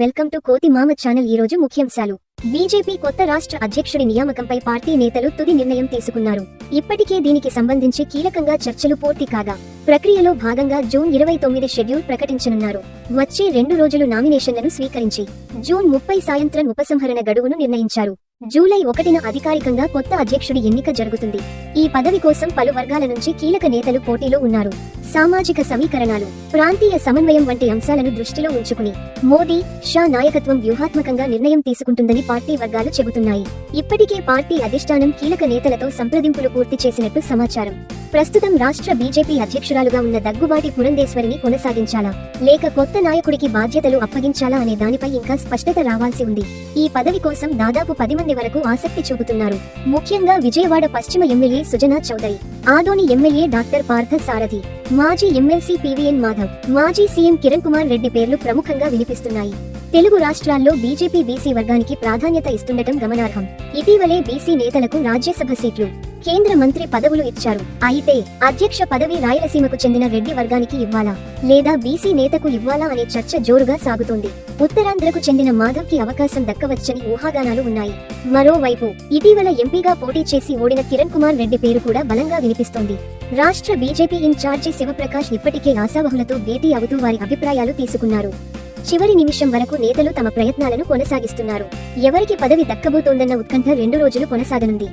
Welcome to కోతి మామ channel. ఈ రోజు ముఖ్యాంశాలు. బీజేపీ కొత్త రాష్ట్ర అధ్యక్షుడి నియామకంపై పార్టీ నేతలు తుది నిర్ణయం తీసుకున్నారు. ఇప్పటికే దీనికి సంబంధించి కీలకంగా చర్చలు పూర్తి కాగా ప్రక్రియలో భాగంగా జూన్ ఇరవై తొమ్మిది షెడ్యూల్ ప్రకటించనున్నారు. వచ్చే రెండు రోజులు నామినేషన్లను స్వీకరించి జూన్ ముప్పై సాయంత్రం ఉపసంహరణ గడువును నిర్ణయించారు. జూలై ఒకటిన అధికారికంగా కొత్త అధ్యక్షుడి ఎన్నిక జరుగుతుంది. ఈ పదవి కోసం పలు వర్గాల నుంచి కీలక నేతలు పోటీలో ఉన్నారు. సామాజిక సమీకరణాలు ప్రాంతీయ సమన్వయం వంటి అంశాలను దృష్టిలో ఉంచుకుని మోదీ షా నాయకత్వం వ్యూహాత్మకంగా నిర్ణయం తీసుకుంటుందని పార్టీ వర్గాలు చెబుతున్నాయి. ఇప్పటికే పార్టీ అధిష్టానం కీలక నేతలతో సంప్రదింపులు పూర్తి చేసినట్టు సమాచారం. ప్రస్తుతం రాష్ట్ర బీజేపీ అధ్యక్షురాలుగా ఉన్న దగ్గుబాటి పురంధేశ్వరిని కొనసాగించాలా లేక కొత్త నాయకుడికి బాధ్యతలు అప్పగించాలా అనే దానిపై ఇంకా స్పష్టత రావాల్సి ఉంది. ఈ పదవి కోసం దాదాపు పది మంది వరకు ఆసక్తి చూపుతున్నారు. ముఖ్యంగా విజయవాడ పశ్చిమ MLA Sujana Chowdary Adoni MLA doctor Partha Sarathi మాజీ ఎమ్మెల్సీ పివిఎన్ మాధవ్ మాజీ సీఎం కిరణ్ కుమార్ రెడ్డి పేర్లు ప్రముఖంగా వినిపిస్తున్నాయి. తెలుగు రాష్ట్రాల్లో బీజేపీ బీసీ వర్గానికి ప్రాధాన్యత ఇస్తుండటం గమనార్హం. ఇటీవలే బీసీ నేతలకు రాజ్యసభ సీట్లు. కేంద్ర మంత్రి పదవులు ఇచ్చారు. అయితే అధ్యక్ష పదవి రాయలసీమకు చెందిన రెడ్డి వర్గానికి ఇవ్వాలా? లేదా బీసీ నేతకు ఇవ్వాలా అనే చర్చ జోరుగా సాగుతోంది. ఉత్తరాంధ్రకు చెందిన మాధవ్కి అవకాశం దక్కవచ్చని ఊహాగానాలు ఉన్నాయి. మరోవైపు ఇటీవల ఎంపీగా పోటీ చేసి ఓడిన కిరణ్ కుమార్ రెడ్డి పేరు కూడా బలంగా వినిపిస్తోంది. రాష్ట్ర బీజేపీ ఇన్ఛార్జి శివప్రకాష్ ఇప్పటికే ఆశావహులతో భేటీ అవుతూ వారి అభిప్రాయాలు తీసుకున్నారు. చివరి నిమిషం వరకు నేతలు తమ ప్రయత్నాలను కొనసాగిస్తున్నారు. ఎవరికి పదవి దక్కబోతోందన్న ఉత్కంఠ రెండు రోజులు కొనసాగనుంది.